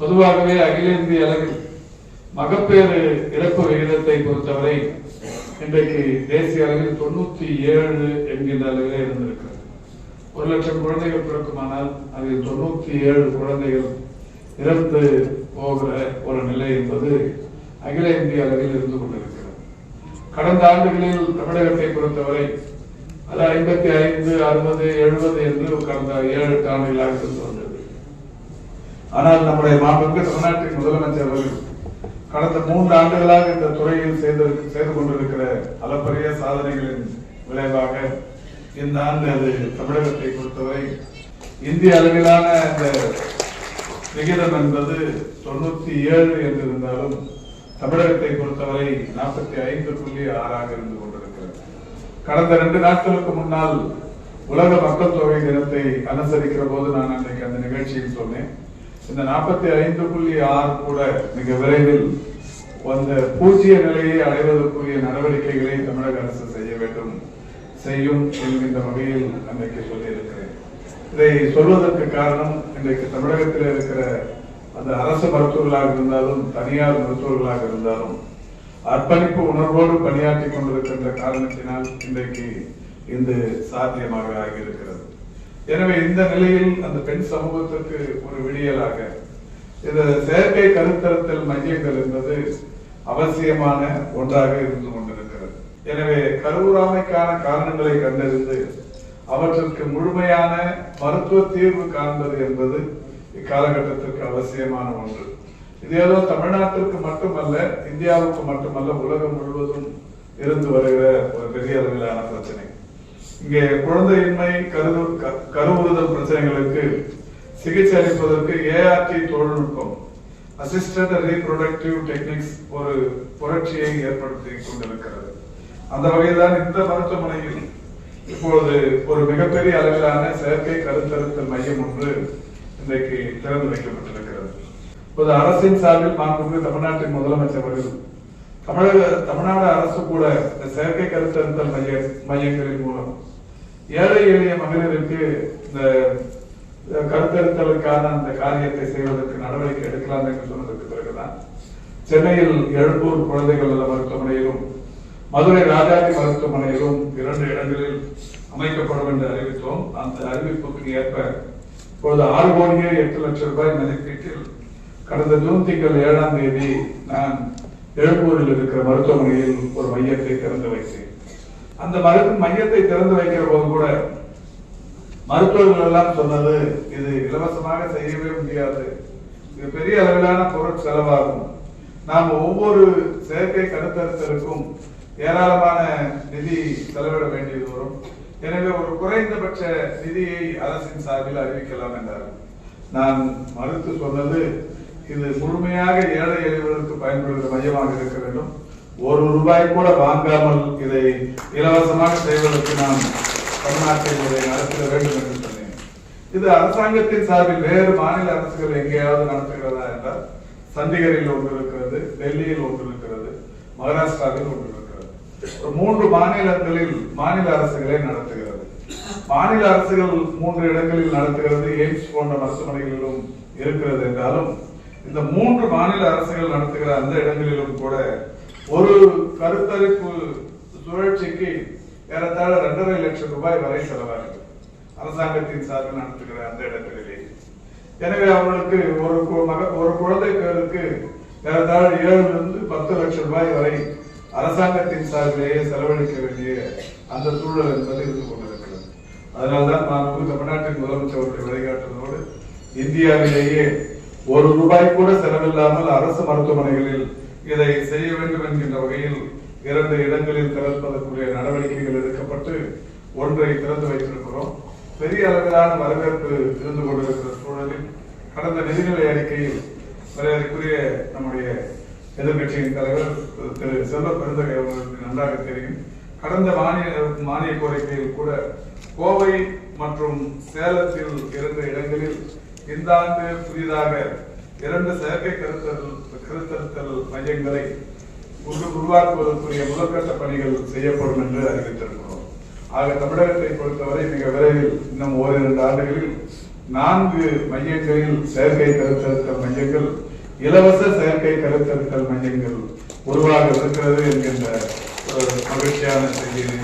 பொதுவாகவே அகில இந்திய அளவில் மகப்பேறு இறப்பு விகிதத்தை பொறுத்தவரை இன்றைக்கு தேசிய அளவில் தொண்ணூத்தி ஏழு என்கின்ற அளவிலே இருந்திருக்கிறது. ஒரு லட்சம் குழந்தைகள் பிறக்குமானால் அதில் தொண்ணூத்தி ஏழு குழந்தைகள் இறந்து போகிற ஒரு நிலை என்பது அகில இந்திய அளவில் இருந்து கொண்டிருக்கிறது. கடந்த ஆண்டுகளில் தமிழகத்தை பொறுத்தவரை அது ஐம்பத்தி ஐந்து அறுபது எழுபது என்று கடந்த ஏழு எட்டு ஆண்டுகளாக இருந்து வந்தது ஆனால் நம்முடைய மாண்புமிகு தமிழ்நாட்டின் முதலமைச்சர் அவர்கள் கடந்த மூன்று ஆண்டுகளாக இந்த துறையில் செய்து செய்து கொண்டிருக்கிற அளப்பரிய சாதனைகளின் விளைவாக இந்த ஆண்டு அது தமிழகத்தை பொறுத்தவரை இந்திய அளவிலான இந்த விகிதம் என்பது தொண்ணூத்தி ஏழு என்று இருந்தாலும் தமிழகத்தை பொறுத்தவரை நாற்பத்தி ஐந்து புள்ளி ஆறாக இருந்து கொண்டிருக்கிறது. கடந்த ரெண்டு நாட்களுக்கு முன்னால் உலக மக்கள் தொகை தினத்தை அனுசரிக்கிற போது நான் அன்றைக்கு அந்த நிகழ்ச்சியில் சொன்னேன். இந்த நாற்பத்தி ஐந்து புள்ளி ஆறு கூட மிக விரைவில் அந்த பூஜ்ய நிலையை அடைவதற்குரிய நடவடிக்கைகளை தமிழக அரசு செய்ய வேண்டும் செய்யும் என்கின்ற வகையில் அன்றைக்கு சொல்லியிருக்கிறேன். இதை சொல்வதற்கு காரணம் இன்றைக்கு தமிழகத்தில் இருக்கிற அந்த அரசு மருத்துவர்களாக இருந்தாலும் தனியார் மருத்துவர்களாக இருந்தாலும் அர்ப்பணிப்பு உணர்வோடு பணியாற்றி கொண்டிருக்கின்ற காரணத்தினால் இன்றைக்கு இந்த சாத்தியமாக ஆகியிருக்கிறது. எனவே இந்த நிலையில் அந்த பெண் சமூகத்திற்கு ஒரு விடியலாக இந்த செயற்கை கருத்தரத்தில் மையங்கள் என்பது அவசியமான ஒன்றாக இருந்து கொண்டிருக்கிறது. எனவே கருவுறாமைக்கான காரணங்களை கண்டறிந்து அவற்றிற்கு முழுமையான மருத்துவ தீர்வு காண்பது என்பது இக்காலகட்டத்திற்கு அவசியமான ஒன்று. இது ஏதோ தமிழ்நாட்டிற்கு மட்டுமல்ல இந்தியாவுக்கு மட்டுமல்ல உலகம் முழுவதும் இருந்து வருகிற ஒரு பெரிய அளவிலான பிரச்சனை. இங்கே குழந்தையின்மை கரு க- கருவுறுதல் பிரச்சனைகளுக்கு சிகிச்சை அளிப்பதற்கு ஏஆர்டி தொழில்நுட்பம் அசிஸ்டன்ட் ரீப்ரொடக்டிவ் டெக்னிக்ஸ் ஒரு புரட்சியை ஏற்படுத்தி கொண்டிருக்கிறது. அந்த வகையில்தான் இந்த மருத்துவமனையில் இப்பொழுது ஒரு மிகப்பெரிய அளவிலான செயற்கை கருத்தருத்தல் மையம் ஒன்று இன்றைக்கு திறந்து வைக்கப்பட்டிருக்கிறது. இப்போது அரசின் சார்பில் மாண்புமிகு தமிழ்நாட்டின் முதலமைச்சர் அவர்கள் தமிழக தமிழ்நாடு அரசு கூட இந்த செயற்கை கருத்தருத்தல் மைய மையங்களின் மூலம் ஏழை எளிய மகளிருக்கு இந்த கருத்தருத்தலுக்கான அந்த காரியத்தை செய்வதற்கு நடவடிக்கை எடுக்கலாம் என்று சொன்னதற்கு பிறகுதான் சென்னையில் எழும்பூர் குழந்தைகள் நல மருத்துவமனையிலும் மதுரை ராஜாஜி மருத்துவமனையிலும் இரண்டு இடங்களில் அமைக்கப்படும் என்று அறிவித்தோம். அந்த அறிவிப்புக்கு ஏற்ப இப்பொழுது ஆறு கோடியே எட்டு லட்சம் ரூபாய் மதிப்பீட்டில் கடந்த ஜூன் திங்கள் ஏழாம் தேதி நான் எழும்பூரில் இருக்கிற மருத்துவமனையில் ஒரு மையத்தை திறந்து வைத்தேன். அந்த மருத்துவ மையத்தை திறந்து வைக்கிற போது கூட மருத்துவர்கள் எல்லாம் சொன்னது இது இலவசமாக செய்யவே முடியாது. இது பெரிய அளவிலான பொருள் செலவாகும். நாம் ஒவ்வொரு செயற்கை கருத்தருத்தலுக்கும் ஏராளமான நிதி செலவிட வேண்டியது வரும் எனவே ஒரு குறைந்தபட்ச நிதியை அரசின் சார்பில் அறிவிக்கலாம் என்றார் நான் மறுத்து சொன்னது இது முழுமையாக ஏழை எளியவர்களுக்கு பயன்படுகிற மையமாக இருக்க வேண்டும். ஒரு ரூபாய் கூட வாங்காமல் இதை இலவசமாக செய்வதற்கு நாம் தமிழ்நாட்டில் இதை நடத்திட வேண்டும் என்று சொன்னேன். இது அரசாங்கத்தின் சார்பில் வேறு மாநில அரசுகள் எங்கேயாவது நடத்துகிறதா என்றால் சண்டிகரில் ஒன்று இருக்கிறது டெல்லியில் ஒன்று இருக்கிறது மகாராஷ்டிராவில் ஒன்று இருக்கிறது. ஒரு மூன்று மாநிலங்களில் மாநில அரசுகளே நடத்துகிறது. மாநில அரசுகள் மூன்று இடங்களில் நடத்துகிறது எய்ம்ஸ் போன்ற மருத்துவமனைகளிலும் இருக்கிறது என்றாலும் இந்த மூன்று மாநில அரசுகள் நடத்துகிற அந்த இடங்களிலும் கூட ஒரு கருத்தரிப்பு சுழற்சிக்கு ஏறத்தாழ இரண்டரை லட்சம் ரூபாய் வரை செலவாகிறது. அரசாங்கத்தின் சார்பில் நடத்துகிற அந்த இடங்களிலே. எனவே அவர்களுக்கு ஒரு ஒரு குழந்தை பேருக்கு ஏறத்தாழ ஏழுல இருந்து பத்து லட்சம் ரூபாய் வரை அரசாங்கத்தின் சார்பிலேயே செலவழிக்க வேண்டிய அந்த சூழல் என்பது இருந்து கொண்டிருக்கிறது. அதனால்தான் நான் தமிழ்நாட்டின் முதலமைச்சர் அவர்கள் வழிகாட்டுவதோடு இந்தியாவிலேயே ஒரு ரூபாய் கூட செலவில்லாமல் அரசு மருத்துவமனைகளில் இதை செய்ய வேண்டும் என்கின்ற வகையில் இரண்டு இடங்களில் திறப்பதற்குரிய நடவடிக்கைகள் எடுக்கப்பட்டு ஒன்றை திறந்து வைத்திருக்கிறோம். பெரிய அளவிலான வரவேற்பு இருந்து கொண்டிருக்கிற சூழலில் கடந்த நிதிநிலை அறிக்கையில் வரையறைக்குரிய நம்முடைய எதிர்கட்சியின் தலைவர் திரு செல்வ பெருந்தகை அவர்களுக்கு நன்றாக தெரியும். கடந்த மானிய மானிய கோரிக்கையில் கூட கோவை மற்றும் சேலத்தில் இருந்த இடங்களில் இந்த ஆண்டு புதிதாக இரண்டு செயற்கை கருத்தல் கருத்தருத்தல் மையங்களை உருவாக்குவதற்குரிய முதற்கட்ட பணிகள் செய்யப்படும் என்று அறிவித்திருக்கிறோம். ஆக தமிழகத்தை பொறுத்தவரை மிக விரைவில் இன்னும் ஓரிரண்டு ஆண்டுகளில் நான்கு மையங்களில் செயற்கை கருத்தறுத்தல் மையங்கள் இலவச செயற்கை கருத்தறுத்தல் மையங்கள் உருவாக இருக்கிறது என்கின்ற ஒரு மகிழ்ச்சியான செய்தியை